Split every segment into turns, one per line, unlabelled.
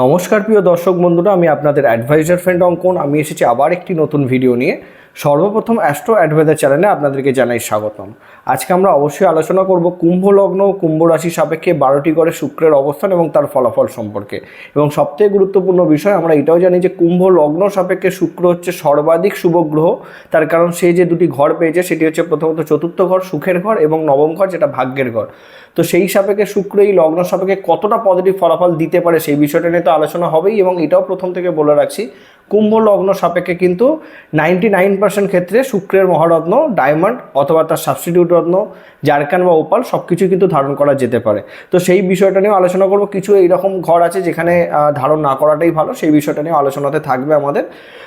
নমস্কার প্রিয় দর্শক বন্ধুরা, আমি আপনাদের অ্যাডভাইজার ফ্রেন্ড অঙ্কন। আমি এসেছি আবার একটি নতুন ভিডিও নিয়ে। সর্বপ্রথম অ্যাস্ট্রো অ্যাডভাইজার চ্যানেলে আপনাদেরকে জানাই স্বাগতম। আজকে আমরা অবশ্যই আলোচনা করব কুম্ভ লগ্ন কুম্ভ রাশি সাপেক্ষে বারোটি গড়ে শুক্রের অবস্থান এবং তার ফলাফল সম্পর্কে। এবং সবথেকে গুরুত্বপূর্ণ বিষয়, আমরা এটাও জানি যে কুম্ভ লগ্ন সাপেক্ষে শুক্র হচ্ছে সর্বাধিক শুভ গ্রহ। তার কারণ সে যে দুটি ঘর পেয়েছে, সেটি হচ্ছে প্রথমত চতুর্থ ঘর, সুখের ঘর এবং নবম ঘর, যেটা ভাগ্যের ঘর। তো সেই সাপেক্ষে শুক্র এই লগ্ন সাপেক্ষে কতটা পজিটিভ ফলাফল দিতে পারে, সেই বিষয়টা নিয়ে তো আলোচনা হবেই এবং এটাও প্রথম থেকে বলে রাখছি। কুম্ভ লগ্ন সাপেক্ষে কিন্তু নাইনটি নাইন পার্সেন্ট ক্ষেত্রে শুক্রের মহারত্ন, ডায়মন্ড অথবা তার সাবস্টিটিউট রত্ন, জারকান বা ওপাল সব কিছুই কিন্তু ধারণ করা যেতে পারে। তো সেই বিষয়টা নিয়েও আলোচনা করব। কিছু এইরকম ঘর আছে যেখানে ধারণ না করাটাই ভালো, সেই বিষয়টা নিয়ে আলোচনাতে থাকবে আমাদের।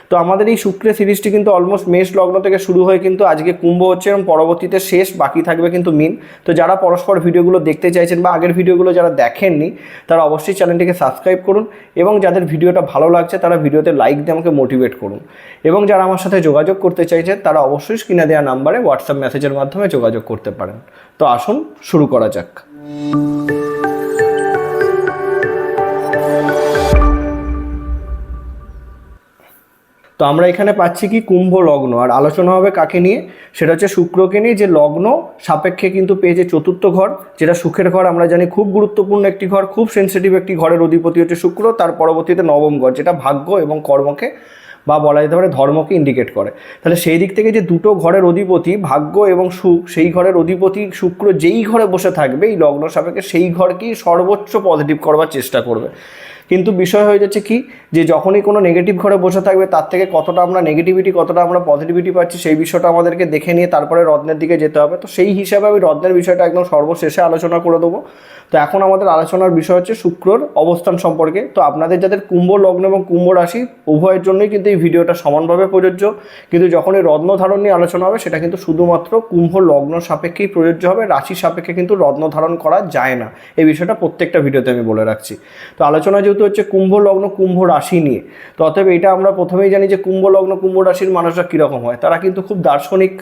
তো আমাদের এই শুক্রের সিরিজটি কিন্তু অলমোস্ট মেষ লগ্ন থেকে শুরু হয়ে কিন্তু আজকে কুম্ভ হচ্ছে এবং পরবর্তীতে শেষ, বাকি থাকবে কিন্তু মিন। তো যারা পরস্পর ভিডিওগুলো দেখতে চাইছেন বা আগের ভিডিওগুলো যারা দেখেননি, তারা অবশ্যই চ্যানেলটিকে সাবস্ক্রাইব করুন এবং যাদের ভিডিওটা ভালো লাগছে, তারা ভিডিওতে লাইক দিয়ে আমাকে মোটিভেট করুন। এবং যারা আমার সাথে যোগাযোগ করতে চাইছেন, তারা অবশ্যই স্ক্রিনে দেওয়া নাম্বারে হোয়াটসঅ্যাপ মেসেজের মাধ্যমে যোগাযোগ করতে পারেন। তো আসুন, শুরু করা যাক। তো আমরা এখানে পাচ্ছি কি কুম্ভ লগ্ন। আর আলোচনা হবে কাকে নিয়ে? সেটা হচ্ছে শুক্রকে নিয়ে যে লগ্ন সাপেক্ষে কিন্তু পেয়েছে চতুর্থ ঘর, যেটা সুখের ঘর আমরা জানি খুব গুরুত্বপূর্ণ একটি ঘর, খুব সেন্সিটিভ একটি ঘরের অধিপতি হচ্ছে শুক্র, তার পরবর্তীতে নবম ঘর, যেটা ভাগ্য এবং কর্মকে বা বলা যেতে পারে ধর্মকে ইন্ডিকেট করে। তাহলে সেই দিক থেকে যে দুটো ঘরের অধিপতি, ভাগ্য এবং সুখ, সেই ঘরের অধিপতি শুক্র যেই ঘরে বসে থাকবে, এই লগ্ন সাপেক্ষে সেই ঘরকেই সর্বোচ্চ পজিটিভ করবার চেষ্টা করবে। কিন্তু বিষয় হয়ে যাচ্ছে কি? যে যখনই কোনো নেগেটিভ ঘরে বসে থাকবে, তার থেকে কতটা আমরা নেগেটিভিটি কতটা আমরা পজিটিভিটি পাচ্ছি, সেই বিষয়টা আমাদেরকে দেখে নিয়ে তারপরে রত্নের দিকে যেতে হবে। তো সেই হিসাবে আমি রত্নের বিষয়টা একদম সর্বশেষে আলোচনা করে দেবো। তো এখন আমাদের আলোচনার বিষয় হচ্ছে শুক্রর অবস্থান সম্পর্কে। তো আপনাদের যাদের কুম্ভ লগ্ন এবং কুম্ভ রাশি, উভয়ের জন্যই কিন্তু এই ভিডিওটা সমানভাবে প্রযোজ্য। কিন্তু যখন এই রত্ন ধারণ নিয়ে আলোচনা হবে, সেটা কিন্তু শুধুমাত্র কুম্ভ লগ্ন সাপেক্ষেই প্রযোজ্য হবে, রাশি সাপেক্ষে কিন্তু রত্ন ধারণ করা যায় না। এই বিষয়টা প্রত্যেকটা ভিডিওতে আমি বলে রাখছি। তো আলোচনা যেহেতু হচ্ছে কুম্ভ লগ্ন, কুম্ভ রাশি নিয়ে। তো অতএব এটা আমরা প্রথমেই জানি যে কুম্ভ লগ্ন, কুম্ভ রাশির মানুষরা কীরকম হয়। তারা কিন্তু খুব দার্শনিক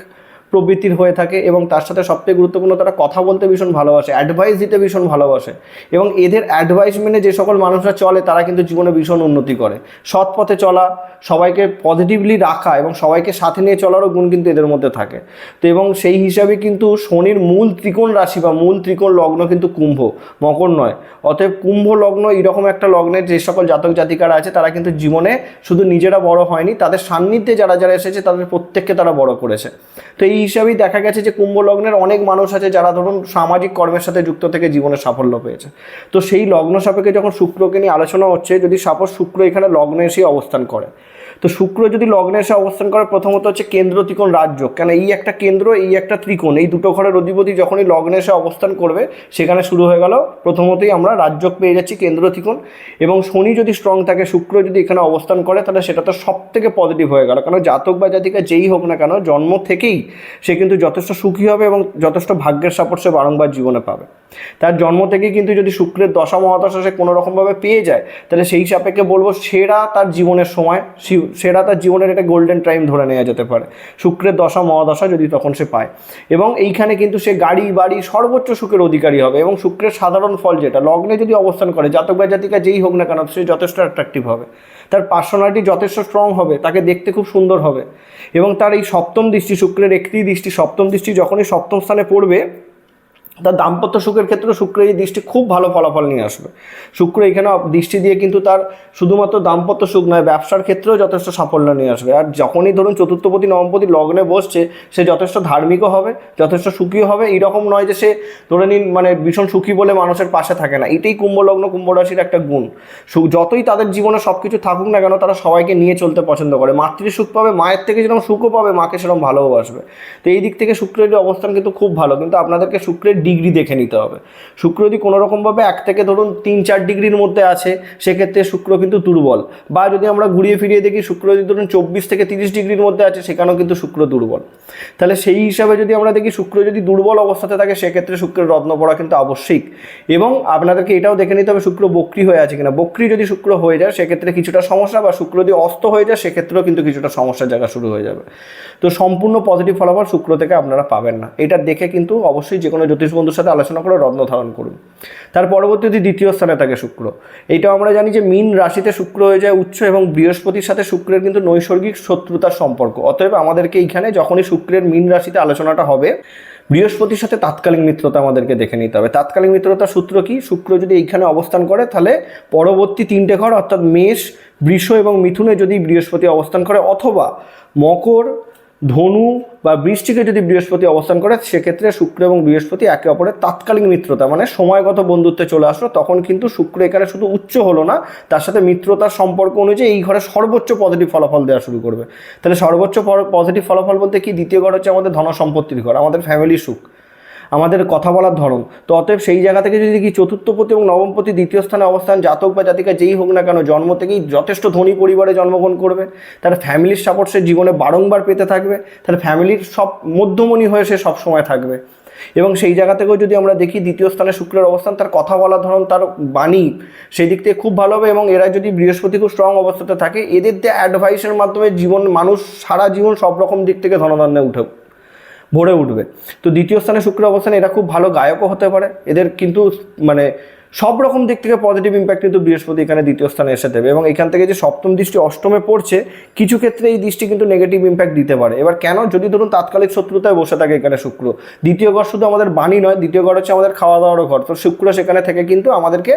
প্রবৃত্তির হয়ে থাকে এবং তার সাথে সবথেকে গুরুত্বপূর্ণ তারা কথা বলতে ভীষণ ভালোবাসে অ্যাডভাইস দিতে ভীষণ ভালোবাসে এবং এদের অ্যাডভাইস মেনে যে সকল মানুষরা চলে তারা কিন্তু জীবনে ভীষণ উন্নতি করে। সৎ পথে চলা, সবাইকে পজিটিভলি রাখা এবং সবাইকে সাথে নিয়ে চলারও গুণ কিন্তু এদের মধ্যে থাকে। তো এবং সেই হিসাবে কিন্তু শনির মূল ত্রিকোণ রাশি বা মূল ত্রিকোণ লগ্ন কিন্তু কুম্ভ, মকর নয়। অতএব কুম্ভ লগ্ন এরকম একটা লগ্নের যে সকল জাতক জাতিকারা আছে, তারা কিন্তু জীবনে শুধু নিজেরা বড় হয়নি, তাদের সান্নিধ্যে যারা যারা এসেছে তাদের প্রত্যেককে তারা বড় করেছে। তো এই হিসাবেই দেখা গেছে যে কুম্ভ লগ্নের অনেক মানুষ আছে যারা ধরুন সামাজিক কর্মের সাথে যুক্ত থেকে জীবনে সাফল্য পেয়েছে। তো সেই লগ্ন সাপেক্ষে যখন শুক্রকে নিয়ে আলোচনা হচ্ছে, যদি সাপোজ শুক্র এখানে লগ্নে এসে অবস্থান করে তো শুক্র যদি লগ্নে এসে অবস্থান করে, প্রথমত হচ্ছে কেন্দ্র ত্রিকোণ রাজ্য। কেন এই একটা কেন্দ্র, এই একটা ত্রিকোণ, এই দুটো ঘরের অধিপতি যখনই লগ্নে এসে অবস্থান করবে, সেখানে শুরু হয়ে গেল প্রথমতই আমরা রাজ্য পেয়ে যাচ্ছি কেন্দ্র ত্রিকোণ। এবং শনি যদি স্ট্রং থাকে, শুক্র যদি এখানে অবস্থান করে, তাহলে সেটা তো সব থেকে পজিটিভ হয়ে গেল। কারণ জাতক বা জাতিকা যেই হোক না কেন, জন্ম থেকেই সে কিন্তু যথেষ্ট সুখী হবে এবং যথেষ্ট ভাগ্যের সাপোর্ট সে বারংবার জীবনে পাবে। তার জন্ম থেকেই কিন্তু যদি শুক্রের দশা মহাদশা সে কোনো রকমভাবে পেয়ে যায়, তাহলে সেই সাপেক্ষে বলব সেরা তার জীবনের সময় সেরা তার জীবনের একটা গোল্ডেন টাইম ধরে নেওয়া যেতে পারে, শুক্রের দশা মহাদশা যদি তখন সে পায়। এবং এইখানে কিন্তু সে গাড়ি, বাড়ি সর্বোচ্চ সুখের অধিকারী হবে এবং শুক্রের সাধারণ ফল যেটা, লগ্নে যদি অবস্থান করে, জাতক বা জাতিকা যেই হোক না কেন, সে যথেষ্ট অ্যাট্রাকটিভ হবে। তার পার্সোনালিটি যথেষ্ট স্ট্রং হবে, তাকে দেখতে খুব সুন্দর হবে। এবং তার এই সপ্তম দৃষ্টি, শুক্রের একটি দৃষ্টি, সপ্তম দৃষ্টি যখনই সপ্তম স্থানে পড়বে তার দাম্পত্য সুখের ক্ষেত্রে শুক্রের এই দৃষ্টি খুব ভালো ফলাফল নিয়ে আসবে। শুক্র এখানে দৃষ্টি দিয়ে কিন্তু তার শুধুমাত্র দাম্পত্য সুখ নয়, ব্যবসার ক্ষেত্রেও যথেষ্ট সাফল্য নিয়ে আসবে। আর যখনই ধরুন চতুর্থপতি, নবমপতি লগ্নে বসছে, সে যথেষ্ট ধার্মিকও হবে, যথেষ্ট সুখীও হবে। এইরকম নয় যে সে ধরে নিন মানে ভীষণ সুখী বলে মানুষের পাশে থাকে না। এটাই কুম্ভ লগ্ন কুম্ভ রাশির একটা গুণ। যতই তাদের জীবনে সব কিছু থাকুক না কেন, তারা সবাইকে নিয়ে চলতে পছন্দ করে। মাতৃ সুখ পাবে, মায়ের থেকে যেরকম সুখও পাবে, মাকে সেরকম ভালোবাসবে তো এই দিক থেকে শুক্রের অবস্থান কিন্তু খুব ভালো। কিন্তু আপনাদেরকে শুক্রের ডিগ্রি দেখে নিতে হবে। শুক্র যদি কোনো রকমভাবে এক থেকে ধরুন তিন, চার ডিগ্রির মধ্যে আছে, সেক্ষেত্রে শুক্র কিন্তু দুর্বল। বা যদি আমরা ঘুরিয়ে ফিরিয়ে দেখি, শুক্র যদি ধরুন চব্বিশ থেকে তিরিশ ডিগ্রির মধ্যে আছে, সেখানেও কিন্তু শুক্র দুর্বল। তাহলে সেই হিসাবে যদি আমরা দেখি, শুক্র যদি দুর্বল অবস্থাতে থাকে, সেক্ষেত্রে শুক্রের রত্ন পড়া কিন্তু আবশ্যিক। এবং আপনাদেরকে এটাও দেখে নিতে হবে, শুক্র বক্রি হয়ে আছে কিনা। বক্রি যদি শুক্র হয়ে যায়, সেক্ষেত্রে কিছুটা সমস্যা, বা শুক্র যদি অস্ত হয়ে যায়, সেক্ষেত্রেও কিন্তু কিছুটা সমস্যার জায়গা শুরু হয়ে যাবে। তো সম্পূর্ণ পজিটিভ ফলাফল শুক্র থেকে আপনারা পাবেন না। এটা দেখে কিন্তু অবশ্যই যে কোনো জ্যোতিষ বন্ধুর সাথে আলোচনা করে রত্ন ধারণ করুন। তার পরবর্তীতে দ্বিতীয় স্থানে থাকে শুক্র। এইটাও আমরা জানি যে মীন রাশিতে শুক্র হয়ে যায় উচ্চ এবং বৃহস্পতির সাথে শুক্রের কিন্তু নৈসর্গিক শত্রুতার সম্পর্ক। অতএব আমাদেরকে এইখানে যখনই শুক্রের মীন রাশিতে আলোচনাটা হবে, বৃহস্পতির সাথে তাৎকালীন মিত্রতা আমাদেরকে দেখে নিতে হবে। তাৎকালীন মিত্রতার সূত্র কি? শুক্র যদি এইখানে অবস্থান করে, তাহলে পরবর্তী তিনটে ঘর, অর্থাৎ মেষ, বৃষ এবং মিথুনে যদি বৃহস্পতি অবস্থান করে, অথবা মকর ধনু বা বৃষ্টিকে যদি বৃহস্পতি অবস্থান করে, সেক্ষেত্রে শুক্র এবং বৃহস্পতি একে অপরের তাৎকালীন মিত্রতা। মানে সময়গত বন্ধুত্বে চলে আসলো, তখন কিন্তু শুক্র এখানে শুধু উচ্চ হলো না, তার সাথে মিত্রতার সম্পর্ক অনুযায়ী এই ঘরে সর্বোচ্চ পজিটিভ ফলাফল দেওয়া শুরু করবে। তাহলে সর্বোচ্চ পজিটিভ ফলাফল বলতে কি? দ্বিতীয় ঘর হচ্ছে আমাদের ধন সম্পত্তির ঘর, আমাদের ফ্যামিলি সুখ। আমাদের কথা বলার ধরন। তো অতএব সেই জায়গা থেকে যদি কি চতুর্থপতি এবং নবমপতি দ্বিতীয় স্থানে অবস্থান, জাতক বা জাতিকা যেই হোক না কেন, জন্ম থেকেই যথেষ্ট ধনী পরিবারে জন্মগ্রহণ করবে। তার ফ্যামিলির সাপোর্ট সে জীবনে বারংবার পেতে থাকবে। তার ফ্যামিলির সব মধ্যমণি হয়ে সে সবসময় থাকবে। এবং সেই জায়গা থেকেও যদি আমরা দেখি দ্বিতীয় স্থানে শুক্রের অবস্থান, তার কথা বলার ধরন, তার বাণী সেই দিক থেকে খুব ভালো হবে এবং এরা যদি বৃহস্পতি খুব স্ট্রং অবস্থাতে থাকে, এদের যে অ্যাডভাইসের মাধ্যমে জীবন, মানুষ সারা জীবন সব রকম দিক থেকে ধনধান্যে উঠে ভরে উঠবে। তো দ্বিতীয় স্থানে শুক্র অবস্থানে এরা খুব ভালো গায়কও হতে পারে। এদের কিন্তু মানে সব রকম দিক থেকে পজিটিভ ইম্প্যাক্ট কিন্তু বৃহস্পতি এখানে দ্বিতীয় স্থানে এসে দেবে এবং এখান থেকে যে সপ্তম দৃষ্টি অষ্টমে পড়ছে, কিছু ক্ষেত্রে এই দৃষ্টি কিন্তু নেগেটিভ ইম্প্যাক্ট দিতে পারে। এবার কেন? যদি ধরুন তাৎকালিক শত্রুতায় বসে থাকে এখানে শুক্র। দ্বিতীয় ঘর শুধু আমাদের বাণী নয়, দ্বিতীয় ঘর হচ্ছে আমাদের খাওয়া দাওয়ারও ঘর। তো শুক্র সেখানে থেকে কিন্তু আমাদেরকে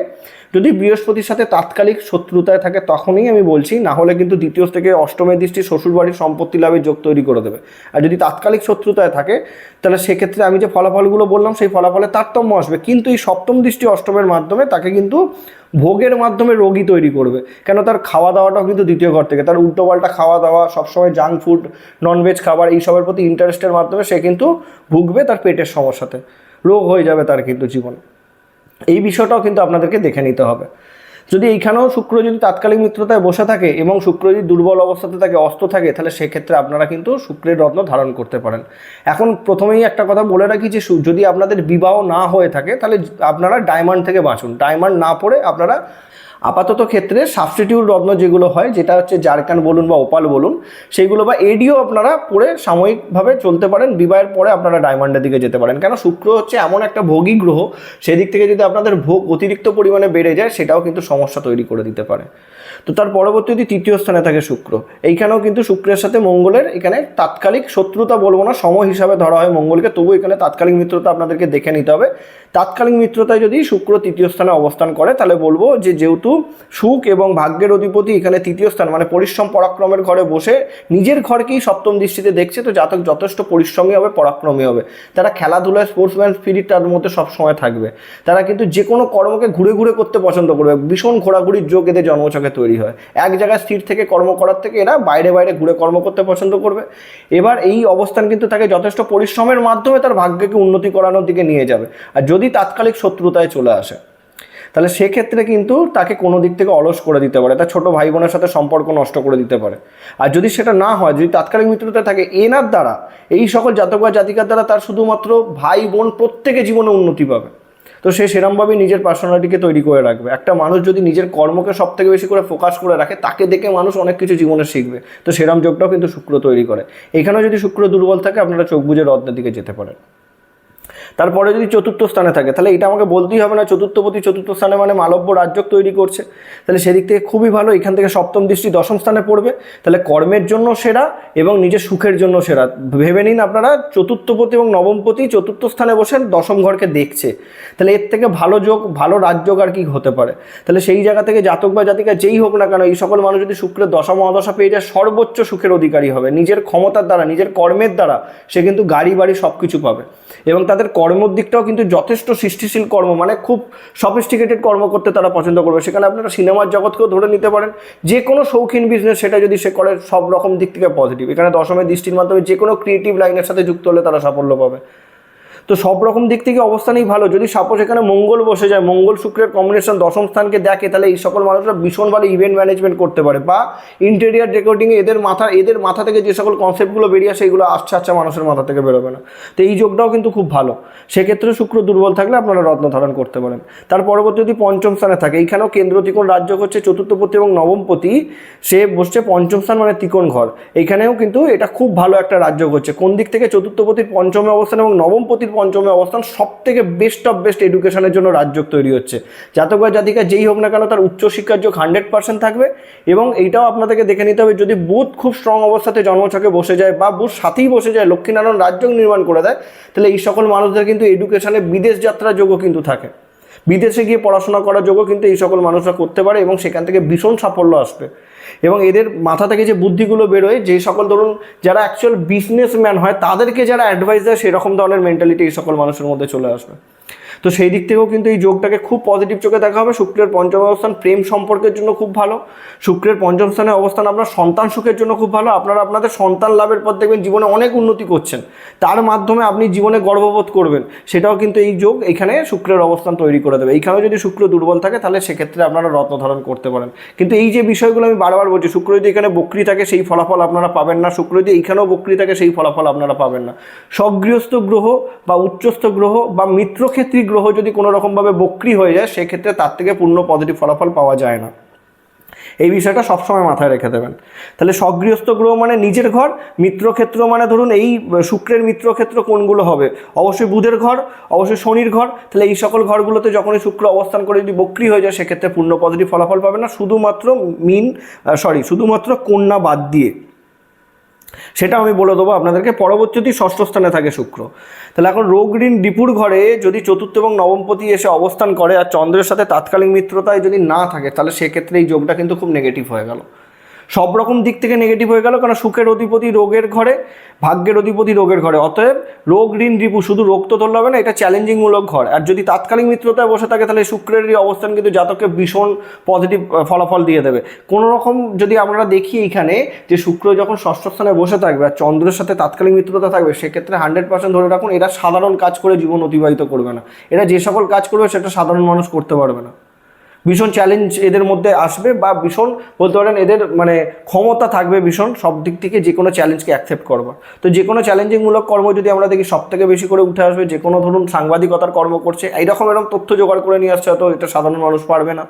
যদি বৃহস্পতির সাথে তাৎকালিক শত্রুতায় থাকে তখনই আমি বলছি, না হলে কিন্তু দ্বিতীয় থেকে অষ্টমের দৃষ্টি শ্বশুরবাড়ির সম্পত্তি লাভের যোগ তৈরি করে দেবে। আর যদি তাৎকালিক শত্রুতায় থাকে, তাহলে সেক্ষেত্রে আমি যে ফলাফলগুলো বললাম, সেই ফলাফলে তারতম্য আসবে। কিন্তু এই সপ্তম দৃষ্টি অষ্টমের মাধ্যমে তাকে কিন্তু ভোগের মাধ্যমে রোগী তৈরি করবে। কেন তার খাওয়া দাওয়াটাও কিন্তু দ্বিতীয় ঘর থেকে। তার উল্টো পাল্টা খাওয়া দাওয়া, সবসময় জাঙ্ক ফুড ননভেজ খাবার এইসবের প্রতি ইন্টারেস্টের মাধ্যমে সে কিন্তু ভুগবে তার পেটের সমস্যাতে। রোগ হয়ে যাবে তার কিন্তু জীবনে। এই বিষয়টাও কিন্তু আপনাদেরকে দেখে নিতে হবে। যদি এইখানেও শুক্র যদি তাৎকালিক মিত্রতায় বসে থাকে এবং শুক্র যদি দুর্বল অবস্থাতে থাকে, অস্ত থাকে, তাহলে সেক্ষেত্রে আপনারা কিন্তু শুক্রের রত্ন ধারণ করতে পারেন। এখন প্রথমেই একটা কথা বলে রাখি যে, যদি আপনাদের বিবাহ না হয়ে থাকে, তাহলে আপনারা ডায়মন্ড থেকে বাঁচুন। ডায়মন্ড না পড়ে আপনারা আপাতত ক্ষেত্রে সাবস্টিটিউট রত্ন যেগুলো হয়, যেটা হচ্ছে জারকান বলুন বা ওপাল বলুন সেইগুলো বা এডিও আপনারা পরে সাময়িকভাবে চলতে পারেন, বিবাহের পরে আপনারা ডায়মন্ডের দিকে যেতে পারেন। কেন শুক্র হচ্ছে এমন একটা ভোগী গ্রহ, সেদিক থেকে যদি আপনাদের ভোগ অতিরিক্ত পরিমাণে বেড়ে যায়, সেটাও কিন্তু সমস্যা তৈরি করে দিতে পারে। তো তার পরবর্তীতে তৃতীয় স্থানে থাকে শুক্র, এইখানেও কিন্তু শুক্রের সাথে মঙ্গলের এখানে তাৎকালিক শত্রুতা বলব না সম হিসাবে ধরা হয় মঙ্গলকে তবু এখানে তাৎকালিক মিত্রতা আপনাদেরকে দেখে নিতে হবে। তাৎকালিক মিত্রতায় যদি শুক্র তৃতীয় স্থানে অবস্থান করে, তাহলে বলব যে যেহেতু সুখ এবং ভাগ্যের অধিপতি এখানে তৃতীয় স্থান মানে পরিশ্রম পরাক্রমের ঘরে বসে নিজের ঘরকেই সপ্তম দৃষ্টিতে দেখছে, তো জাতক যথেষ্ট পরিশ্রমী হবে, পরাক্রমী হবে। তারা খেলাধুলায় স্পোর্টসম্যান স্পিরিট তার মধ্যে সবসময় থাকবে। তারা কিন্তু যে কোনো কর্মকে ঘুরে ঘুরে করতে পছন্দ করবে। ভীষণ ঘোরাঘুরির যোগ এদের জন্মছকে তৈরি হয়। এক জায়গায় স্থির থেকে কর্ম করার থেকে এরা বাইরে বাইরে ঘুরে কর্ম করতে পছন্দ করবে। এবার এই অবস্থান কিন্তু তাকে যথেষ্ট পরিশ্রমের মাধ্যমে তার ভাগ্যকে উন্নতি করানোর দিকে নিয়ে যাবে। আর যদি তাৎকালিক শত্রুতায় চলে আসে, তাহলে সেক্ষেত্রে কিন্তু তাকে কোনো দিক থেকে অলস করে দিতে পারে, তার ছোটো ভাই বোনের সাথে সম্পর্ক নষ্ট করে দিতে পারে। আর যদি সেটা না হয়, যদি তাৎকালিক মিত্রতা থাকে, এনার দ্বারা, এই সকল জাতক বা জাতিকার দ্বারা তার শুধুমাত্র ভাই বোন প্রত্যেকে জীবনে উন্নতি পাবে। তো সে সেরমভাবেই নিজের পার্সোনালিটিকে তৈরি করে রাখবে। একটা মানুষ যদি নিজের কর্মকে সব থেকে বেশি করে ফোকাস করে রাখে, তাকে দেখে মানুষ অনেক কিছু জীবনে শিখবে। তো সেরম যোগটাও কিন্তু শুক্র তৈরি করে। এখানেও যদি শুক্র দুর্বল থাকে, আপনারা চোখ বুঝে রত্নের দিকে যেতে পারেন। তারপরে যদি চতুর্থ স্থানে থাকে, তাহলে এটা আমাকে বলতেই হবে না, চতুর্থপতি চতুর্থ স্থানে মানে মালব্য রাজ্য তৈরি করছে। তাহলে সেদিক থেকে খুবই ভালো, এখান থেকে সপ্তম দৃষ্টি দশম স্থানে পড়বে। তাহলে কর্মের জন্য সেরা এবং নিজের সুখের জন্য সেরা। ভেবে নিন আপনারা, চতুর্থপতি এবং নবমপতি চতুর্থ স্থানে বসে দশম ঘরকে দেখছে। তাহলে এর থেকে ভালো যোগ, ভালো রাজযোগ আর কি হতে পারে। তাহলে সেই জায়গা থেকে জাতক বা জাতিকা যেই হোক না কেন, এই সকল মানুষ যদি শুক্রের দশা, মহাদশা পেয়ে যায়, সর্বোচ্চ সুখের অধিকারী হবে। নিজের ক্ষমতার দ্বারা, নিজের কর্মের দ্বারা সে কিন্তু গাড়ি, বাড়ি সব কিছু পাবে। এবং তাদের কর্মর দিকটাও কিন্তু যথেষ্ট সৃষ্টিশীল কর্ম মানে খুব সফিস্টিকেটেড কর্ম করতে তারা পছন্দ করবে। সেখানে আপনারা সিনেমার জগৎকেও ধরে নিতে পারেন, যে কোনো শৌখিন বিজনেস সেটা যদি সে করে, সব রকম দিক থেকে পজিটিভ এখানে দশমের দৃষ্টির মাধ্যমে যে কোনো ক্রিয়েটিভ লাইনের সাথে যুক্ত হলে তারা সাফল্য পাবে। তো সব রকম দিক থেকে অবস্থানই ভালো। যদি সাপোজ এখানে মঙ্গল বসে যায়, মঙ্গল শুক্রের কম্বিনেশন দশম স্থানকে দেখে, তাহলে এই সকল মানুষরা ভীষণ ভালো ইভেন্ট ম্যানেজমেন্ট করতে পারে বা ইন্টেরিয়ার ডেকোরেটিংয়ে এদের মাথা এদের মাথা থেকে যে সকল কনসেপ্টগুলো বেরিয়ে আসে, এগুলো আচ্ছা আচ্ছা মানুষের মাথা থেকে বেরোবে না। তো এই যোগটাও কিন্তু খুব ভালো। সেক্ষেত্রে শুক্র দুর্বল থাকলে আপনারা রত্ন ধারণ করতে পারেন। তার পরবর্তী যদি পঞ্চম স্থানে থাকে, এইখানেও কেন্দ্র ত্রিকোণ রাজ্য হচ্ছে চতুর্থপতি এবং নবমপতি। সে বসছে পঞ্চম স্থান মানে ত্রিকোণ ঘর। এইখানেও কিন্তু এটা খুব ভালো একটা রাজ্য হচ্ছে। কোন দিক থেকে? চতুর্থপতির পঞ্চমে অবস্থান এবং নবমপতির পঞ্চমে অবস্থান সব থেকে বেস্ট অফ বেস্ট এডুকেশনের জন্য রাজ্য তৈরি হচ্ছে। জাতক বা জাতিকা যেই হোক না কেন তার উচ্চশিক্ষার যোগ হান্ড্রেড পার্সেন্ট থাকবে এবং এইটাও আপনাদেরকে দেখে নিতে হবে, যদি বুধ খুব স্ট্রং অবস্থাতে জন্মছকে বসে যায় বা বুধ সাথেই বসে যায়, লক্ষ্মীনারায়ণ রাজ্য নির্মাণ করে দেয়, তাহলে এই সকল মানুষদের কিন্তু এডুকেশনে বিদেশ যাত্রার যোগও কিন্তু থাকে। বিদেশে গিয়ে পড়াশোনা করার যোগ্য কিন্তু এই সকল মানুষরা করতে পারে এবং সেখান থেকে ভীষণ সাফল্য আসবে। এবং এদের মাথা থেকে যে বুদ্ধিগুলো বেরোয়, যে সকল ধরুন যারা অ্যাকচুয়াল বিজনেসম্যান হয়, তাদেরকে যারা অ্যাডভাইস দেয় সেরকম ধরনের মেন্টালিটি এই সকল মানুষের মধ্যে চলে আসবে। তো সেই দিক থেকেও কিন্তু এই যোগটাকে খুব পজিটিভ চোখে দেখা হবে। শুক্রের পঞ্চম অবস্থান প্রেম সম্পর্কের জন্য খুব ভালো। শুক্রের পঞ্চম স্থানে অবস্থান আপনার সন্তান সুখের জন্য খুব ভালো। আপনারা আপনাদের সন্তান লাভের পর দেখবেন জীবনে অনেক উন্নতি করছেন। তার মাধ্যমে আপনি জীবনে গর্ববোধ করবেন। সেটাও কিন্তু এই যোগ এখানে শুক্রের অবস্থান তৈরি করে দেবে। এইখানেও যদি শুক্র দুর্বল থাকে, তাহলে সেক্ষেত্রে আপনারা রত্ন ধারণ করতে পারেন। কিন্তু এই যে বিষয়গুলো আমি বারবার বলছি, শুক্র যদি এখানে বক্রি থাকে, সেই ফলাফল আপনারা পাবেন না। শুক্র যদি এইখানেও বক্রি থাকে, সেই ফলাফল আপনারা পাবেন না। স্বগৃহস্থ গ্রহ বা উচ্চস্থ গ্রহ বা মিত্রক্ষেত্রী গ্রহ যদি কোনো রকমভাবে বক্রি হয়ে যায়, সেক্ষেত্রে তার থেকে পূর্ণ পজিটিভ ফলাফল পাওয়া যায় না। এই বিষয়টা সবসময় মাথায় রেখে দেবেন। তাহলে স্বগৃহস্থ গ্রহ মানে নিজের ঘর, মিত্রক্ষেত্র মানে ধরুন এই শুক্রের মিত্রক্ষেত্র কোনগুলো হবে? অবশ্যই বুধের ঘর, অবশ্যই শনির ঘর। তাহলে এই সকল ঘরগুলোতে যখনই শুক্র অবস্থান করে যদি বক্রি হয়ে যায়, সেক্ষেত্রে পূর্ণ পজিটিভ ফলাফল পাবে না। শুধুমাত্র মিন সরি শুধুমাত্র কন্যা বাদ দিয়ে। সেটা আমি বলে দেবো আপনাদেরকে। পরবর্তীতেই ষষ্ঠ স্থানে থাকে শুক্র। তাহলে এখন রোগ ঋণ ডিপুর ঘরে যদি চতুর্থ এবং নবমপতি এসে অবস্থান করে আর চন্দ্রের সাথে তাৎকালীন মিত্রতায় যদি না থাকে, তাহলে সেক্ষেত্রে এই যোগটা কিন্তু খুব নেগেটিভ হয়ে গেল। সব রকম দিক থেকে নেগেটিভ হয়ে গেল কারণ সুখের অধিপতি রোগের ঘরে, ভাগ্যের অধিপতি রোগের ঘরে। অতএব রোগ, ঋণ, রিপু, শুধু রোগ তো ধরলে হবে না, এটা চ্যালেঞ্জিংমূলক ঘর। আর যদি তাৎকালীন মিত্রতায় বসে থাকে, তাহলে শুক্রের অবস্থান কিন্তু জাতককে ভীষণ পজিটিভ ফলাফল দিয়ে দেবে। কোনো রকম যদি আমরা দেখি এখানে যে শুক্র যখন ষষ্ঠ স্থানে বসে থাকবে আর চন্দ্রের সাথে তাৎকালিক মিত্রতা থাকবে, সেক্ষেত্রে হান্ড্রেড পার্সেন্ট ধরে রাখুন, এরা সাধারণ কাজ করে জীবন অতিবাহিত করবে না। এরা যে সকল কাজ করবে, সেটা সাধারণ মানুষ করতে পারবে না। ভীষণ চ্যালেঞ্জ এদের মধ্যে আসবে বা ভীষণ বলতে পারেন এদের মানে ক্ষমতা থাকবে ভীষণ সব দিক থেকে যে কোনো চ্যালেঞ্জকে অ্যাকসেপ্ট করবার। তো যে কোনো চ্যালেঞ্জিংমূলক কর্ম যদি আমরা দেখি সব থেকে বেশি করে উঠে আসবে, যে কোনো ধরুন সাংবাদিকতার কর্ম করছে, এইরকম এরকম তথ্য জোগাড় করে নিয়ে আসছে, হয়তো এটা সাধারণ মানুষ পারবে না।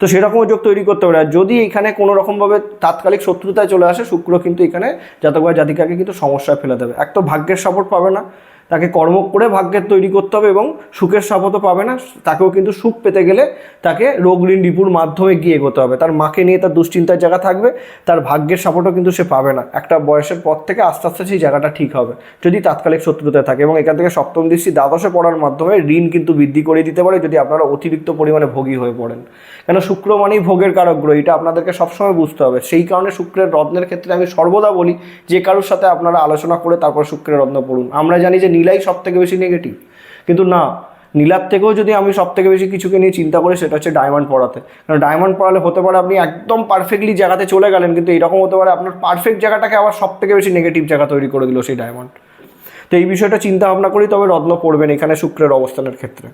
তো সেরকমও যোগ তৈরি করতে পারে। আর যদি এখানে কোনো রকমভাবে তাৎকালিক শত্রুতায় চলে আসে, শুক্র কিন্তু এখানে জাতক বা জাতিকাকে কিন্তু সমস্যায় ফেলে দেবে। এক তো ভাগ্যের সাপোর্ট পাবে না। তাকে কর্ম করে ভাগ্যের তৈরি করতে হবে এবং সুখের সাপোর্টও পাবে না। তাকেও কিন্তু সুখ পেতে গেলে তাকে রোগ ঋণ রিপুর মাধ্যমে গিয়ে এগোতে হবে। তার মাকে নিয়ে তার দুশ্চিন্তার জায়গা থাকবে, তার ভাগ্যের সাপোর্টও কিন্তু সে পাবে না। একটা বয়সের পর থেকে আস্তে আস্তে সেই জায়গাটা ঠিক হবে, যদি তাৎকালিক শত্রুতা থাকে এবং এখান থেকে সপ্তম দৃষ্টি দ্বাদশে পড়ার মাধ্যমে ঋণ কিন্তু বৃদ্ধি করে দিতে পারে যদি আপনারা অতিরিক্ত পরিমাণে ভোগী হয়ে পড়েন। কেন শুক্র মানেই ভোগের কারক গ্রহ, এটা আপনাদেরকে সবসময় বুঝতে হবে। সেই কারণে শুক্রের রত্নের ক্ষেত্রে আমি সর্বদা বলি, যে কারোর সাথে আপনারা আলোচনা করে তারপর শুক্রের রত্ন পড়ুন। আমরা জানি যে নীলাই সব থেকে বেশি নেগেটিভ কিন্তু না, নীলার থেকেও যদি আমি সব থেকে বেশি কিছুকে নিয়ে চিন্তা করি, সেটা হচ্ছে ডায়মন্ড পড়াতে। কারণ ডায়মন্ড পড়ালে হতে পারে আপনি একদম পারফেক্টলি জায়গাতে চলে গেলেন, কিন্তু এরকম হতে পারে আপনার পারফেক্ট জায়গাটাকে আবার সব থেকে বেশি নেগেটিভ জায়গা তৈরি করে দিল সেই ডায়মন্ড তো এই বিষয়টা চিন্তা ভাবনা করি তবে রত্ন পড়বেন এখানে শুক্রের অবস্থানের ক্ষেত্রে।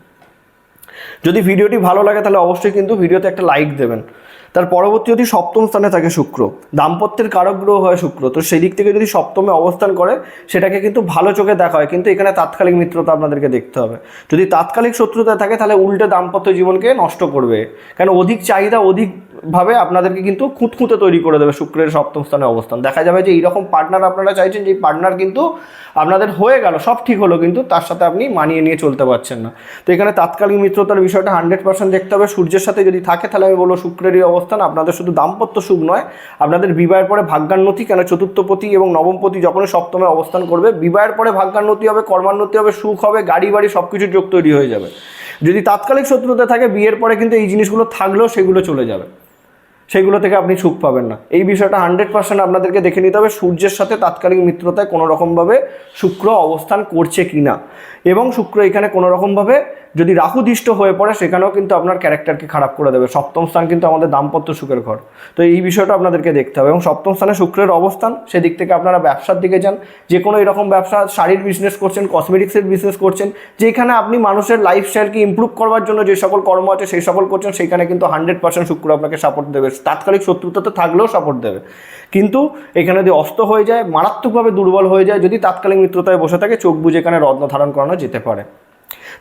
যদি ভিডিওটি ভালো লাগে, তাহলে অবশ্যই কিন্তু ভিডিওতে একটা লাইক দেবেন। তার পরবর্তী যদি সপ্তম স্থানে থাকে শুক্র, দাম্পত্যের কারক গ্রহ হয় শুক্র, তো সেই দিক থেকে যদি সপ্তমে অবস্থান করে, সেটাকে কিন্তু ভালো চোখে দেখা হয়। কিন্তু এখানে তাৎকালিক মিত্রতা আপনাদেরকে দেখতে হবে। যদি তাৎকালিক শত্রুতা থাকে, তাহলে উল্টে দাম্পত্য জীবনকে নষ্ট করবে। কেন? অধিক চাহিদা অধিকভাবে আপনাদেরকে কিন্তু খুঁতখুঁতে তৈরি করে দেবে শুক্রের সপ্তম স্থানে অবস্থান। দেখা যাবে যে এইরকম পার্টনার আপনারা চাইছেন, যে পার্টনার কিন্তু আপনাদের হয়ে গেল, সব ঠিক হলো, কিন্তু তার সাথে আপনি মানিয়ে নিয়ে চলতে পারছেন না। তো এখানে তাৎকালিক মিত্রতার বিষয়টা হান্ড্রেড পার্সেন্ট দেখতে হবে। সূর্যের সাথে যদি থাকে, তাহলে আমি বলব শুক্রেরই অবস্থান। আপনাদের শুধু দাম্পত্য সুখ নয়, আপনাদের বিবাহের পরে ভাগ্যান্নতি, কেন চতুর্থপতি এবং নবমপতি যখনই সপ্তমে অবস্থান করবে, বিবাহের পরে ভাগ্যান্নতি হবে, কর্মান্নতি হবে, সুখ হবে গাড়ি বাড়ি সব কিছুর যোগ তৈরি হয়ে যাবে। যদি তাৎকালিক শত্রুতা থাকে, বিয়ের পরে কিন্তু এই জিনিসগুলো থাকলেও সেগুলো চলে যাবে। সেগুলো থেকে আপনি সুখ পাবেন না। এই বিষয়টা হান্ড্রেড পার্সেন্ট আপনাদেরকে দেখে নিতে হবে, সূর্যের সাথে তাৎকালিক মিত্রতায় কোনো রকমভাবে শুক্র অবস্থান করছে কি না এবং শুক্র এখানে কোনো রকমভাবে যদি রাহুদিষ্ট হয়ে পড়ে, সেখানেও কিন্তু আপনার ক্যারেক্টারকে খারাপ করে দেবে। সপ্তম স্থান কিন্তু আমাদের দাম্পত্য সুখের ঘর। তো এই বিষয়টা আপনাদেরকে দেখতে হবে এবং সপ্তম স্থানে শুক্রের অবস্থান, সেদিক থেকে আপনারা ব্যবসার দিকে যান। যে কোনো এরকম ব্যবসা, শাড়ির বিজনেস করছেন কসমেটিক্সের বিজনেস করছেন, যেখানে আপনি মানুষের লাইফস্টাইলকে ইম্প্রুভ করবার জন্য যে সকল কর্ম আছে, সেই সকল করছেন, সেখানে কিন্তু হান্ড্রেড পার্সেন্ট শুক্র আপনাকে সাপোর্ট দেবে। তাৎকালিক শত্রুতাতে থাকলেও সাপোর্ট দেবে। কিন্তু এখানে যদি অস্ত হয়ে যায়, মারাত্মকভাবে দুর্বল হয়ে যায়, যদি তাৎকালিক মিত্রতায় বসে থাকে, চোখ বুঝে এখানে রত্ন ধারণ করানো যেতে পারে।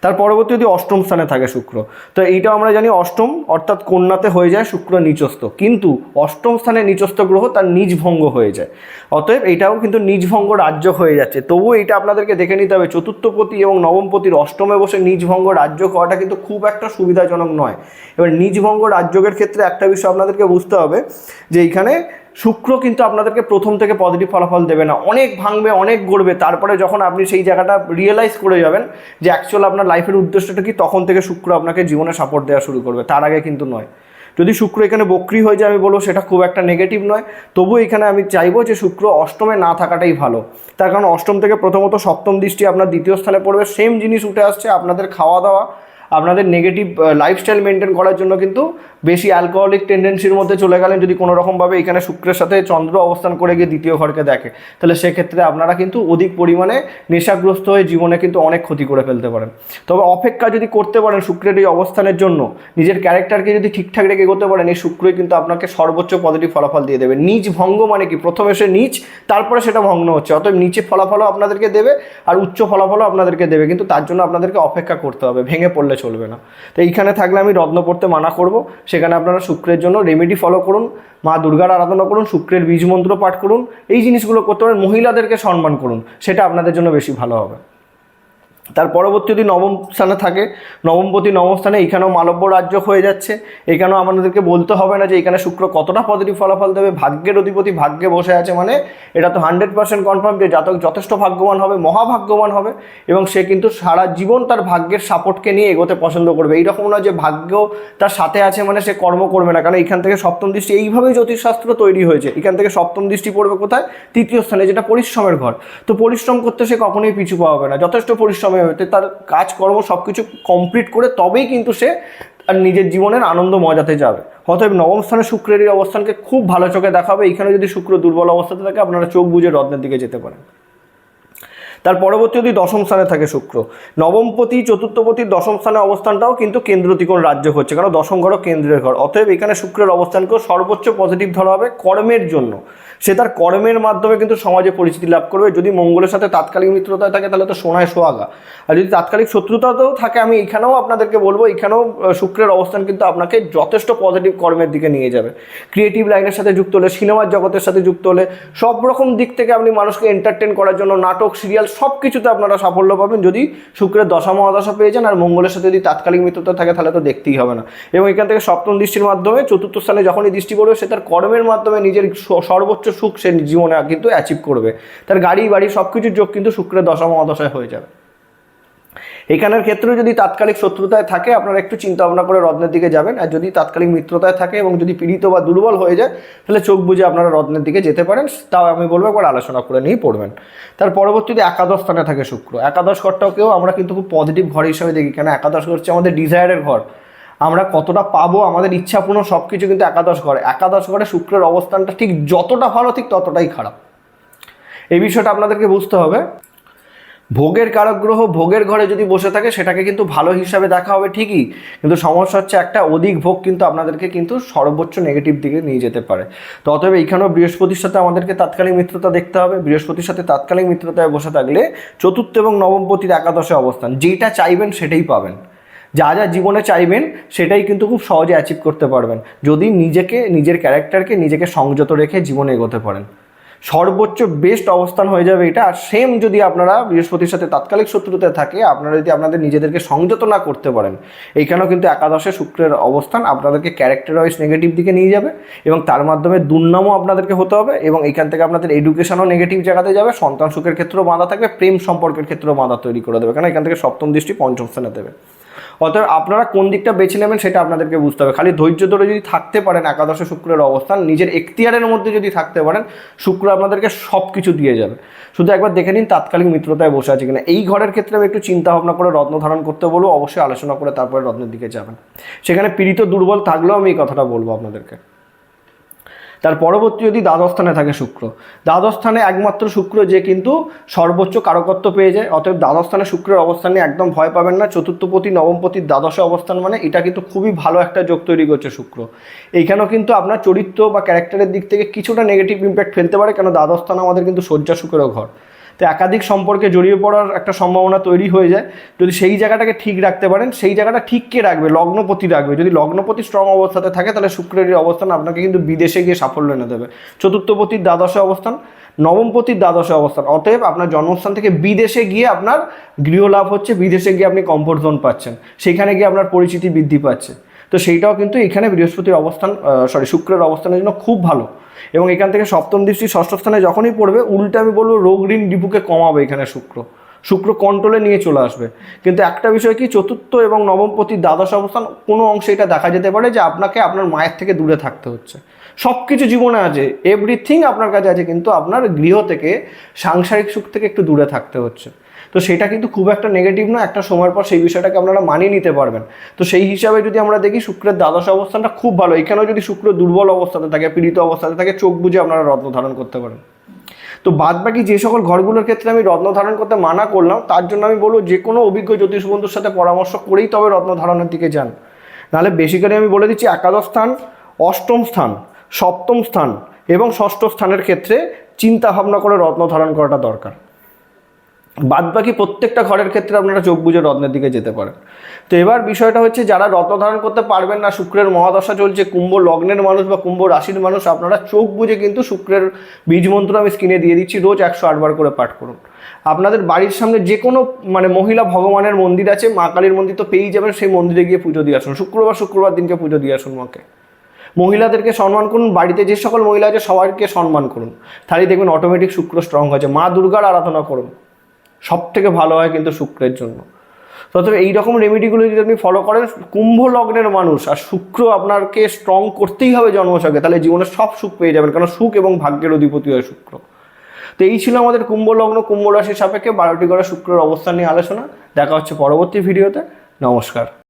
তার পরবর্তী যদি অষ্টম স্থানে থাকে শুক্র। তো এইটাও আমরা জানি অষ্টম, অর্থাৎ কন্যাতে হয়ে যায় শুক্র নিচস্থ। কিন্তু অষ্টম স্থানে নিচস্থ গ্রহ তার নিজ ভঙ্গ হয়ে যায়। অতএব এইটাও কিন্তু নিজ ভঙ্গ রাজ্য হয়ে যাচ্ছে। তবুও এটা আপনাদেরকে দেখে নিতে হবে, চতুর্থপতি এবং নবমপতির অষ্টমে বসে নিজ ভঙ্গ রাজ্য হওয়াটা কিন্তু খুব একটা সুবিধাজনক নয়। এবার নিজ ভঙ্গ রাজ্যের ক্ষেত্রে একটা বিষয় আপনাদেরকে বুঝতে হবে যে এইখানে শুক্র কিন্তু আপনাদেরকে প্রথম থেকে পজিটিভ ফলাফল দেবে না। অনেক ভাঙবে, অনেক গড়বে। তারপরে যখন আপনি সেই জায়গাটা রিয়েলাইজ করে যাবেন যে অ্যাকচুয়াল আপনার লাইফের উদ্দেশ্যটা কি, তখন থেকে শুক্র আপনাকে জীবনে সাপোর্ট দেওয়া শুরু করবে। তার আগে কিন্তু নয়। যদি শুক্র এখানে বক্রি হয়ে যায় আমি বলব সেটা খুব একটা নেগেটিভ নয়। তবু এখানে আমি চাইব যে শুক্র অষ্টমে না থাকাটাই ভালো। তার কারণ অষ্টম থেকে প্রথমত সপ্তম দৃষ্টি আপনার দ্বিতীয় স্থানে পড়বে। সেম জিনিস উঠে আসছে আপনাদের খাওয়া দাওয়া আপনাদের নেগেটিভ লাইফস্টাইল মেনটেন করার জন্য কিন্তু বেশি অ্যালকোহলিক টেন্ডেন্সির মধ্যে চলে গেলেন যদি কোনো রকমভাবে এখানে শুক্রের সাথে চন্দ্র অবস্থান করে গিয়ে দ্বিতীয় ঘরকে দেখে, তাহলে সেক্ষেত্রে আপনারা কিন্তু অধিক পরিমাণে নেশাগ্রস্ত হয়ে জীবনে কিন্তু অনেক ক্ষতি করে ফেলতে পারেন। তবে অপেক্ষা যদি করতে পারেন শুক্রের এই অবস্থানের জন্য, নিজের ক্যারেক্টারকে যদি ঠিকঠাক রেখে এগোতে পারেন, এই শুক্রই কিন্তু আপনাকে সর্বোচ্চ পজিটিভ ফলাফল দিয়ে দেবে। নিজ ভঙ্গ মানে কি? প্রথমে সে নিচ, তারপরে সেটা ভগ্ন হচ্ছে। অতএব নিচে ফলাফলও আপনাদেরকে দেবে আর উচ্চ ফলাফলও আপনাদেরকে দেবে। কিন্তু তার জন্য আপনাদেরকে অপেক্ষা করতে হবে, ভেঙে পড়লে চলবে না। তো এইখানে থাকলে আমি রত্ন পড়তে মানা করব। সেখানে আপনারা শুক্রের জন্য রেমেডি ফলো করুন, মা দুর্গার আরাধনা করুন, শুক্রের বীজ মন্ত্র পাঠ করুন, এই জিনিসগুলো করতে পারেন, মহিলাদেরকে সম্মান করুন, সেটা আপনাদের জন্য বেশি ভালো হবে। তার পরবর্তী যদি নবম স্থানে থাকে নবমপতি নবম স্থানে এখানেও মালব্য রাজ্য হয়ে যাচ্ছে। এখানেও আমাদেরকে বলতে হবে না যে এখানে শুক্র কতটা পজিটিভ ফলাফল দেবে, ভাগ্যের অধিপতি ভাগ্যে বসে আছে মানে এটা তো হান্ড্রেড পার্সেন্ট কনফার্ম যে জাতক যথেষ্ট ভাগ্যবান হবে, মহাভাগ্যবান হবে এবং সে কিন্তু সারা জীবন তার ভাগ্যের সাপোর্টকে নিয়ে এগোতে পছন্দ করবে। এইরকম নয় যে ভাগ্য তার সাথে আছে মানে সে কর্ম করবে না, কারণ এখান থেকে সপ্তম দৃষ্টি এইভাবেই জ্যোতিষশাস্ত্র তৈরি হয়েছে। এখান থেকে সপ্তম দৃষ্টি পড়বে কোথায়? তৃতীয় স্থানে, যেটা পরিশ্রমের ঘর। তো পরিশ্রম করতে সে কখনোই পিছু পাবে না। যথেষ্ট পরিশ্রমে হতে তার কাজকর্ম সব কিছু কমপ্লিট করে তবেই কিন্তু সে আর নিজের জীবনের আনন্দ মজাতে যাবে। অতএব নবম স্থানে শুক্রের অবস্থানকে খুব ভালো চোখে দেখাবে। এখানে যদি শুক্র দুর্বল অবস্থাতে থাকে, আপনারা চোখ বুঝে রত্নের দিকে যেতে পারেন। তার পরবর্তী যদি দশম স্থানে থাকে শুক্র। নবমপতি চতুর্থপতির দশম স্থানে অবস্থানটাও কিন্তু কেন্দ্র ত্রিকোণ রাজ্য হচ্ছে, কারণ দশম ঘরও কেন্দ্রের ঘর। অতএব এখানে শুক্রের অবস্থানকেও সর্বোচ্চ পজিটিভ ধরা হবে কর্মের জন্য। সে তার কর্মের মাধ্যমে কিন্তু সমাজে পরিচিতি লাভ করবে। যদি মঙ্গলের সাথে তাৎকালিক মিত্রতায় থাকে, তাহলে তো সোনায় সোয়াগা আর যদি তাৎকালিক শত্রুতাতেও থাকে, আমি এখানেও আপনাদেরকে বলব, এখানেও শুক্রের অবস্থান কিন্তু আপনাকে যথেষ্ট পজিটিভ কর্মের দিকে নিয়ে যাবে। ক্রিয়েটিভ লাইনের সাথে যুক্ত হলে সিনেমার জগতের সাথে যুক্ত হলে, সব রকম দিক থেকে আপনি মানুষকে এন্টারটেন করার জন্য, নাটক সিরিয়াল সব কিছুতে আপনারা সাফল্য পাবেন। যদি শুক্রের দশা মহাদশা পেয়ে যান আর মঙ্গলের সাথে যদি তাৎকালিক মিত্রতা থাকে, তাহলে তো দেখতেই হবে না। এবং এখান থেকে সপ্তম দৃষ্টির মাধ্যমে, চতুর্থ স্থানে যখনই দৃষ্টি পড়বে, সে তার কর্মের মাধ্যমে নিজের সর্বোচ্চ সুখ সে জীবনে কিন্তু অ্যাচিভ করবে। তার গাড়ি, বাড়ি সব কিছুর যোগ কিন্তু শুক্রের দশা মহাদশায় হয়ে যাবে। এখানের ক্ষেত্রে যদি তাৎকালিক শত্রুতায় থাকে, আপনারা একটু চিন্তা ভাবনা করে রত্নের দিকে যাবেন। আর যদি তাৎকালিক মিত্রতায় থাকে এবং যদি পীড়িত বা দুর্বল হয়ে যায়, তাহলে চোখ বুঝে আপনারা রত্নের দিকে যেতে পারেন। তাও আমি বলব একবার আলোচনা করে নিয়েই পড়বেন। তার পরবর্তীতে একাদশ স্থানে থাকে শুক্র। একাদশ ঘরটাকেও আমরা কিন্তু খুব পজিটিভ ঘর হিসেবে দেখি। কেন? একাদশ ঘর হচ্ছে আমাদের ডিজায়ারের ঘর। আমরা কতটা পাবো, আমাদের ইচ্ছাপূর্ণ সব কিছু কিন্তু একাদশ ঘরে। একাদশ ঘরে শুক্রের অবস্থানটা ঠিক যতটা ভালো, ঠিক ততটাই খারাপ। এই বিষয়টা আপনাদেরকে বুঝতে হবে। ভোগের কারক গ্রহ ভোগের ঘরে যদি বসে থাকে, সেটাকে কিন্তু ভালো হিসাবে দেখা হবে ঠিকই। কিন্তু সমস্যা হচ্ছে একটা, অধিক ভোগ কিন্তু আপনাদেরকে কিন্তু সর্বোচ্চ নেগেটিভ দিকে নিয়ে যেতে পারে। তো অতএব এইখানেও বৃহস্পতির সাথে আমাদেরকে তাৎকালিক মিত্রতা দেখতে হবে। বৃহস্পতির সাথে তাৎকালিক মিত্রতায় বসে থাকলে চতুর্থ এবং নবমপতির একাদশে অবস্থান। যেটা চাইবেন সেটাই পাবেন। যা যা জীবনে চাইবেন, সেটাই কিন্তু খুব সহজে অ্যাচিভ করতে পারবেন। যদি নিজেকে, নিজের ক্যারেক্টারকে নিজেকে সংযত রেখে জীবনে এগোতে পারেন। সর্বোচ্চ বেস্ট অবস্থান হয়ে যাবে এটা। আর সেম যদি আপনারা বৃহস্পতির সাথে তাৎকালিক শত্রুতে থাকে, আপনারা যদি আপনাদের নিজেদেরকে সংযত না করতে পারেন, এইখানেও কিন্তু একাদশে শুক্রের অবস্থান আপনাদেরকে ক্যারেক্টার ওয়াইজ নেগেটিভ দিকে নিয়ে যাবে এবং তার মাধ্যমে দুর্নামও আপনাদেরকে হতে হবে এবং এখান থেকে আপনাদের এডুকেশনও নেগেটিভ জায়গাতে যাবে, সন্তান সুখের ক্ষেত্রেও বাঁধা থাকবে, প্রেম সম্পর্কের ক্ষেত্রেও বাঁধা তৈরি করে দেবে। কারণ এখান থেকে সপ্তম দৃষ্টি পঞ্চম স্থানে দেবে। অতএব আপনারা কোন দিকটা বেছে নেবেন সেটা আপনাদেরকে বুঝতে হবে। খালি ধৈর্য ধরে যদি থাকতে পারেন একাদশে শুক্রের অবস্থান, নিজের এখতিয়ারের মধ্যে যদি থাকতে পারেন, শুক্র আপনাদেরকে সব কিছু দিয়ে যাবে। শুধু একবার দেখে নিন তাৎকালিক মিত্রতায় বসে আছে কিনা। এই ঘরের ক্ষেত্রে আমি একটু চিন্তা ভাবনা করে রত্ন ধারণ করতে বলব অবশ্যই আলোচনা করে তারপরে রত্নের দিকে যাবেন। সেখানে পীড়িত দুর্বল থাকলেও আমি এই কথাটা বলব আপনাদেরকে। তার পরবর্তী যদি দ্বাদশ স্থানে থাকে শুক্র। দ্বাদশ স্থানে একমাত্র শুক্র যে কিন্তু সর্বোচ্চ কারকত্ব পেয়ে যায়, অতএব দ্বাদশ স্থানে শুক্রের অবস্থান নিয়ে একদম ভয় পাবেন না। চতুর্থপতি নবমপতির দ্বাদশে অবস্থান মানে এটা কিন্তু খুবই ভালো একটা যোগ তৈরি করছে শুক্র। এইখানেও কিন্তু আপনার চরিত্র বা ক্যারেক্টারের দিক থেকে কিছুটা নেগেটিভ ইম্প্যাক্ট ফেলতে পারে, কেন দ্বাদশ স্থান আমাদের কিন্তু শয্যা শুক্রের ঘর। তো একাধিক সম্পর্কে জড়িয়ে পড়ার একটা সম্ভাবনা তৈরি হয়ে যায়। যদি সেই জায়গাটাকে ঠিক রাখতে পারেন, সেই জায়গাটা ঠিক কে রাখবে? লগ্নপতি রাখবে। যদি লগ্নপতি স্ট্রং অবস্থাতে থাকে, তাহলে শুক্রের অবস্থান আপনাকে কিন্তু বিদেশে গিয়ে সাফল্য এনে দেবে। চতুর্থপতির দ্বাদশে অবস্থান, নবমপতির দ্বাদশে অবস্থান। অতএব আপনার জন্মস্থান থেকে বিদেশে গিয়ে আপনার গৃহ লাভ হচ্ছে, বিদেশে গিয়ে আপনি কমফোর্ট জোন পাচ্ছেন। সেখানে গিয়ে আপনার পরিচিতি বৃদ্ধি পাচ্ছে। তো সেইটাও কিন্তু এখানে বৃহস্পতির অবস্থান সরি শুক্রের অবস্থানের জন্য খুব ভালো। এবং এখান থেকে সপ্তম দৃষ্টি ষষ্ঠ স্থানে যখনই পড়বে, উল্টে আমি বলব রোগ ঋণ রিপুকে কমাবে এখানে শুক্র। শুক্র কন্ট্রোলে নিয়ে চলে আসবে। কিন্তু একটা বিষয় কি, চতুর্থ এবং নবমপতির দ্বাদশ অবস্থান, কোনো অংশে এটা দেখা যেতে পারে যে আপনাকে আপনার মায়ের থেকে দূরে থাকতে হচ্ছে। সব কিছু জীবনে আছে এভরিথিং আপনার কাছে আছে, কিন্তু আপনার গৃহ থেকে সাংসারিক সুখ থেকে একটু দূরে থাকতে হচ্ছে। তো সেটা কিন্তু খুব একটা নেগেটিভ না, একটা সময়ের পর সেই বিষয়টাকে আপনারা মানিয়ে নিতে পারবেন। তো সেই হিসাবে যদি আমরা দেখি, শুক্রের দ্বাদশ অবস্থানটা খুব ভালো। এখানেও যদি শুক্র দুর্বল অবস্থাতে থাকে, পীড়িত অবস্থাতে থাকে, চোখ বুঝে আপনারা রত্ন ধারণ করতে পারেন। তো বাদ বাকি যে সকল ঘরগুলোর ক্ষেত্রে আমি রত্ন ধারণ করতে মানা করলাম, তার জন্য আমি বলব যে কোনো অভিজ্ঞ জ্যোতিষ বন্ধুর সাথে পরামর্শ করেই তবে রত্ন ধারণের দিকে যান। নাহলে বেসিক্যালি আমি বলে দিচ্ছি, একাদশ স্থান, অষ্টম স্থান, সপ্তম স্থান এবং ষষ্ঠ স্থানের ক্ষেত্রে চিন্তা ভাবনা করে রত্ন ধারণ করাটা দরকার। বাদ বাকি প্রত্যেকটা ঘরের ক্ষেত্রে আপনারা চোখ বুঝে রত্নের দিকে যেতে পারেন। তো এবার বিষয়টা হচ্ছে, যারা রত্ন ধারণ করতে পারবেন না, শুক্রের মহাদশা চলছে, কুম্ভ লগ্নের মানুষ বা কুম্ভ রাশির মানুষ, আপনারা চোখ বুঝে কিন্তু শুক্রের বীজ মন্ত্র আমি স্ক্রিনে দিয়ে দিচ্ছি, রোজ একশো আটবার করে পাঠ করুন। আপনাদের বাড়ির সামনে যে কোনো মানে মহিলা ভগবানের মন্দির আছে, মা কালীর মন্দির তো পেয়েই যাবেন, সেই মন্দিরে গিয়ে পুজো দিয়ে আসুন, শুক্রবার শুক্রবার দিনকে পুজো দিয়ে আসুন মাকে। মহিলাদেরকে সম্মান করুন, বাড়িতে যে সকল মহিলা আছে সবাইকে সম্মান করুন। তাহলেই দেখবেন অটোমেটিক শুক্র স্ট্রং হয়েছে। মা দুর্গার আরাধনা করুন। সব থেকে ভালো হয় কিন্তু শুক্রের জন্য। তবে এই রকম রেমেডিগুলো যদি আপনি ফলো করেন, কুম্ভ লগ্নের মানুষ আর শুক্র আপনাকে স্ট্রং করতেই হবে জন্মসাগে, তাহলে জীবনে সব সুখ পেয়ে যাবেন, কারণ সুখ এবং ভাগ্যের অধিপতি হয় শুক্র। তো এই ছিল আমাদের কুম্ভ লগ্ন, কুম্ভ রাশির সাপেক্ষে, বারোটি করে শুক্রের অবস্থান নিয়ে আলোচনা। দেখা হচ্ছে পরবর্তী ভিডিওতে নমস্কার।